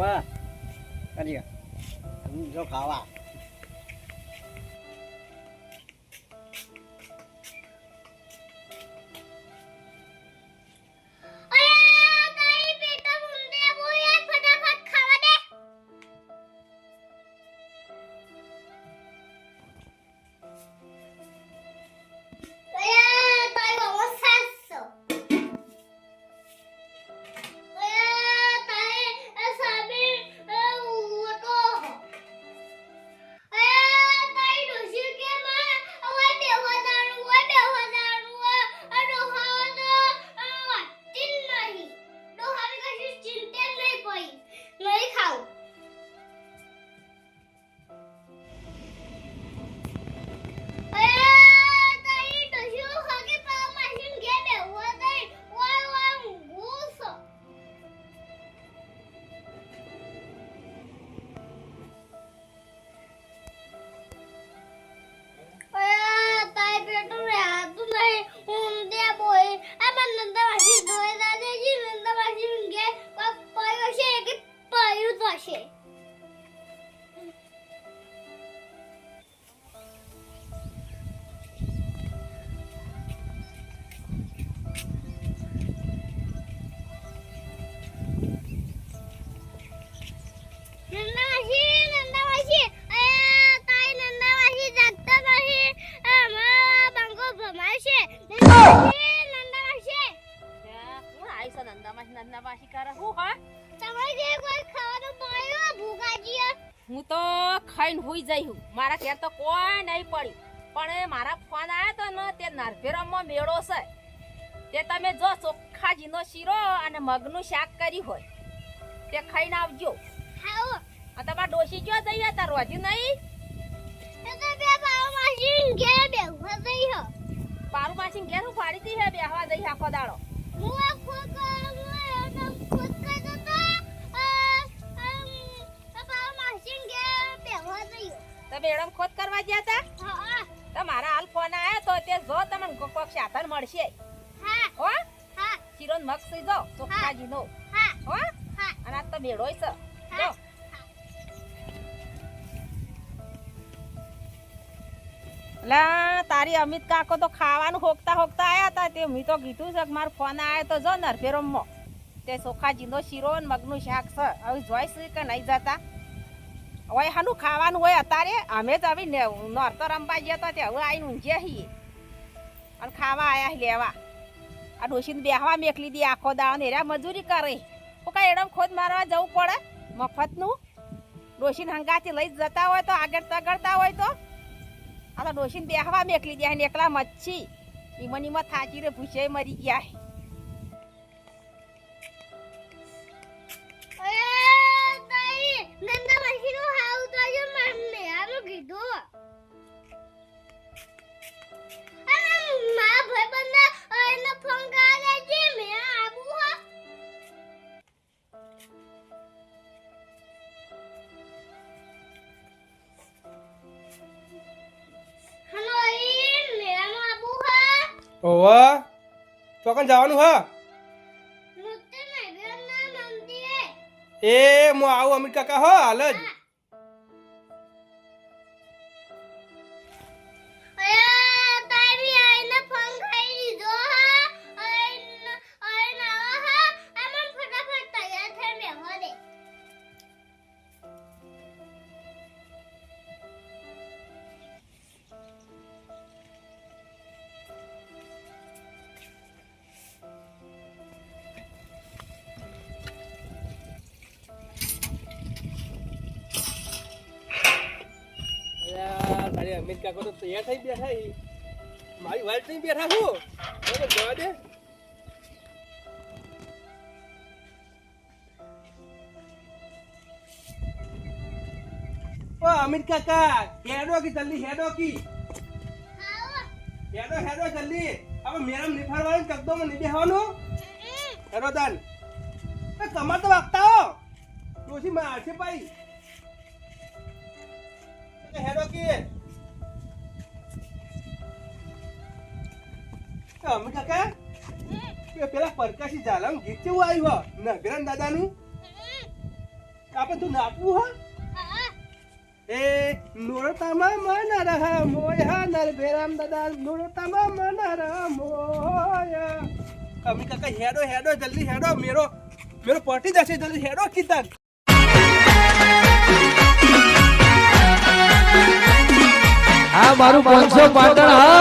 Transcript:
ว่าอันนี้อะผมเจ้าขาวอะ કોણ આવી છે નંદામાસી નંદામાસી કરે હું હા તમારે જે કોઈ ખાવાનું મળ્યું ભૂખાજી હું તો ખાઈને હુઈ જઈ હું મારા ઘેર તો કોઈ નહીં પડ્યું પણ મારા ફોન આવ્યો તો ને તે નરભેરમમાં મેળો છે તે તમે જો ચોખ્ખાજીનો શીરો અને મગનું શાક કરી હોય તે ખાઈને આવજો હા તમારા ડોશી જો જઈએ તાર રોજી નહીં પારું માસી ઘેર હું પાડી દી હે બેહવા જઈ આખો દાડો મેડમ ખોદ કરવા ગયા તા? તમારા તો મારા હાલ ફોન આવ્યો તો તે જો તમને કોક સાધન મળશે. હા. શીરો મગ સુઈ જો ચોખ્ખાજીનો નો હો. હા? અને આ તો મેળોય છે. જો. લા તારી અમિત કાકો તો ખાવાનું હોકતા હોકતા આયા હતા તે મેં તો કીધું છે કે મારો ફોન આવ્યો તો જો નરફેરમમાં તે ચોખાજીનો શીરો ને મગનું શાક છે. હવે જોઈશ કે નહીં જતા. હવે હાનું ખાવાનું હોય અત્યારે, અમે જ હવે નોરતો રમવા ગયા હતા તે હવે આવીને ઊંઘ્યા છીએ. અને ખાવા આવ્યા લેવા. આ ડોશીને બેહવા મેકલી દી આખો દાવ એરા મજૂરી કરે. હું કાંઈ એડમ ખોદ મારવા જવું પડે મફતનું? ડોશીને હંગાથી લઈ જતા હોય તો, આગળ તગડતા હોય તો? આ તો ડોશીને બેહવા મેકલી દે એકલા મચ્છી. ઈમન ઈમન થાચી રે ભૂસે મરી ગયા ઓવા ચોકન જવાનું હા? એ હું આવું અમિત કાકા હો હાલ જ. અલ્યા, તારી અમિત કાકા તો તૈયાર થઈ બેઠા ઈ. મારી વાઈટ નહીં બેઠા હું બરાબર જવા દે ઓ અમિત કાકા હેડો કી જલ્દી હેડો કી આવો હેડો હેડો જલ્દી હવે મેરમ નિફાડવાનું કગદોમાં નહીં બેહવાનું હેડો દાન એ કમર તો વાગતા હો ડોશી મારશે ભાઈ એ હેડો કી એ અમિત કાકા? પેલા પરકાશી ઝાલાનું ગીત કેવું આવ્યું હો? નગરન દાદાનું? આપણે તું નાચવું હા. એ નોરતામાં મન રહ મોયા નર ભેરામ દાદા, નોરતામાં મન રહ મોયા. કમી કાકા હેડો હેડો, જલ્દી હેડો, મેરો મેરો પટી જશે, જલ્દી હેડો કીધા આ મારું પાંચસો પાટણ, હા.